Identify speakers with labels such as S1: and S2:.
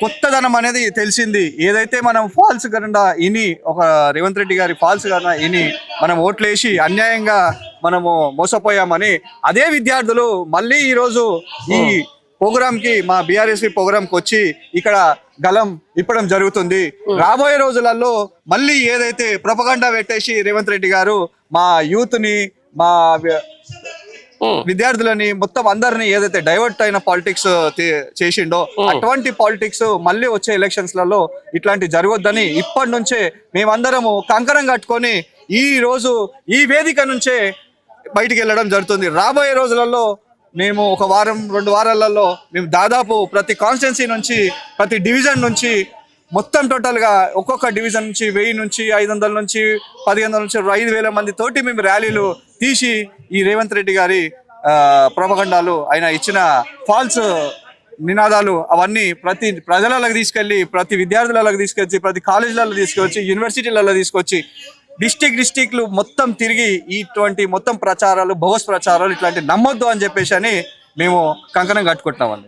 S1: కొత్తదనం అనేది తెలిసింది. ఏదైతే మనం ఫాల్స్ కన్నా ఇని ఒక రేవంత్ రెడ్డి గారి ఫాల్స్ కన్నా ఇని మనం ఓట్లేసి అన్యాయంగా మనము మోసపోయామని అదే విద్యార్థులు మళ్ళీ ఈరోజు ఈ ప్రోగ్రామ్కి మా బీఆర్ఎస్పీ ప్రోగ్రామ్కి వచ్చి ఇక్కడ గలం ఇప్పడం జరుగుతుంది. రాబోయే రోజులలో మళ్ళీ ఏదైతే ప్రపగండా పెట్టేసి రేవంత్ రెడ్డి గారు మా యూత్ని మా. విద్యార్థులని మొత్తం అందరిని ఏదైతే డైవర్ట్ అయిన పాలిటిక్స్ చేసిండో అటువంటి పాలిటిక్స్ మళ్ళీ వచ్చే ఎలక్షన్స్లలో ఇట్లాంటి జరగొద్దని ఇప్పటి నుంచే మేమందరము కంకరం కట్టుకొని ఈ రోజు ఈ వేదిక నుంచే బయటికి వెళ్ళడం జరుగుతుంది. రాబోయే రోజులలో మేము ఒక వారం రెండు వారాలలో మేము దాదాపు ప్రతి కాన్స్టిట్యున్సీ నుంచి ప్రతి డివిజన్ నుంచి మొత్తం టోటల్గా ఒక్కొక్క డివిజన్ నుంచి వెయ్యి నుంచి ఐదు వందల నుంచి పదిహేను వందల నుంచి ఐదు వేల మంది తోటి మేము ర్యాలీలు తీసి ఈ రేవంత్ రెడ్డి గారి ప్రపగండాలు ఆయన ఇచ్చిన ఫాల్స్ నినాదాలు అవన్నీ ప్రతి ప్రజలకు తీసుకెళ్ళి ప్రతి విద్యార్థులకు తీసుకొచ్చి ప్రతి కాలేజీలలో తీసుకొచ్చి యూనివర్సిటీలలో తీసుకొచ్చి డిస్టిక్ డిస్టిక్లు మొత్తం తిరిగి ఇటువంటి మొత్తం ప్రచారాలు బోగస్ ప్రచారాలు ఇట్లాంటి నమ్మొద్దు అని చెప్పేసి అని మేము కంకణం కట్టుకుంటున్నామండి.